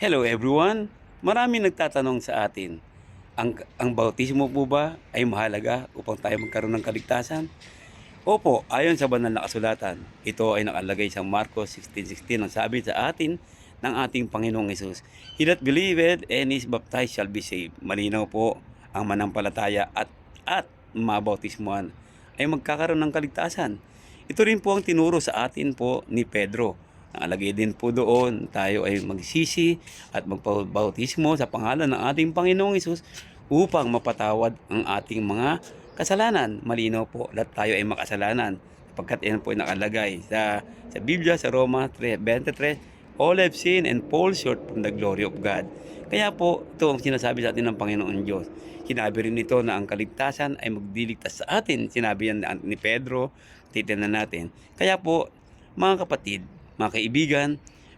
Hello everyone! Maraming nagtatanong sa atin, ang, ang bautismo po ba ay mahalaga upang tayo magkaroon ng kaligtasan? Opo, ayon sa banal na kasulatan, ito ay nakalagay sa Marcos 16.16 ang sabi sa atin ng ating Panginoong Yesus. He that believeth and is baptized shall be saved. Malinaw po ang manampalataya at, at mabautismuhan ay magkakaroon ng kaligtasan. Ito rin po ang tinuro sa atin po ni Pedro. Nakalagay din po doon, tayo ay magsisi at magpabautismo sa pangalan ng ating Panginoong Isus upang mapatawad ang ating mga kasalanan. Malinaw po, lahat tayo ay makasalanan. Sapagkat yan po ay nakalagay sa, sa Biblia, sa Roma 3.23, All have sinned and fall short from the glory of God. Kaya po, ito ang sinasabi sa atin ng Panginoon Diyos. Sinabi rin nito na ang kaligtasan ay magdiligtas sa atin. Sinabi yan ni Pedro, titinan natin. Kaya po, mga kapatid, mga kaibigan,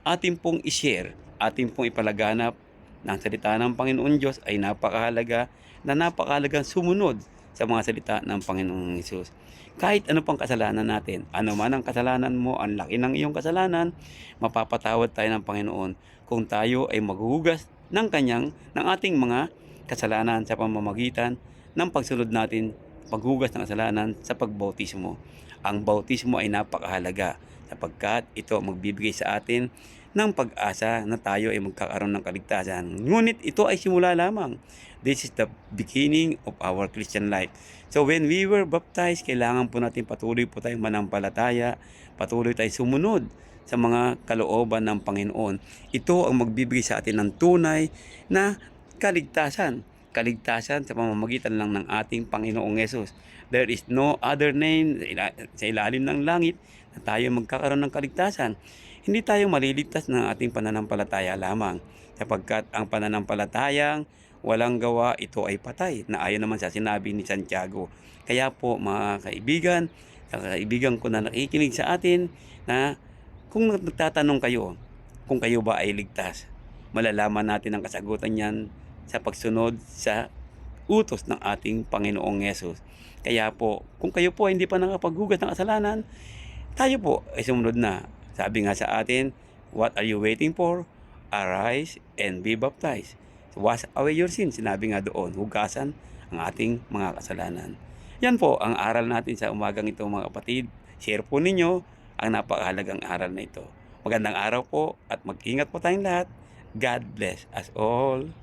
atin pong ishare, atin pong ipalaganap ng salita ng Panginoon Diyos ay napakahalaga na napakahalagang sumunod sa mga salita ng Panginoong Isus. Kahit ano pang kasalanan natin, ano man ang kasalanan mo, ang laki ng iyong kasalanan, mapapatawad tayo ng Panginoon kung tayo ay maghuhugas ng kanyang, ng ating mga kasalanan sa pamamagitan ng pagsunod natin, paghugas ng kasalanan sa pagbautismo. Ang bautismo ay napakahalaga sapagkat ito magbibigay sa atin ng pag-asa na tayo ay magkakaroon ng kaligtasan. Ngunit ito ay simula lamang. This is the beginning of our Christian life. So when we were baptized, kailangan po natin patuloy po tayong manampalataya, patuloy tayong sumunod sa mga kalooban ng Panginoon. Ito ang magbibigay sa atin ng tunay na kaligtasan. Kaligtasan sa pamamagitan lang ng ating Panginoong Yesus. There is no other name sa ila- sa ilalim ng langit na tayo magkakaroon ng kaligtasan. Hindi tayo maliligtas ng ating pananampalataya lamang sapagkat ang pananampalatayang walang gawa ito ay patay na ayon naman sa sinabi ni Santiago. Kaya po mga kaibigan, kaibigan ko na nakikinig sa atin na kung nagtatanong kayo kung kayo ba ay ligtas, malalaman natin ang kasagutan niyan sa pagsunod sa utos ng ating Panginoong Yesus. Kaya po, kung kayo po hindi pa nakapaghugas ng kasalanan, tayo po ay sumunod na. Sabi nga sa atin, what are you waiting for? Arise and be baptized. Wash away your sins. Sinabi nga doon, hugasan ang ating mga kasalanan. Yan po ang aral natin sa umagang ito mga kapatid. Share po ninyo ang napakahalagang aral na ito. Magandang araw po at mag-ingat po tayong lahat. God bless us all.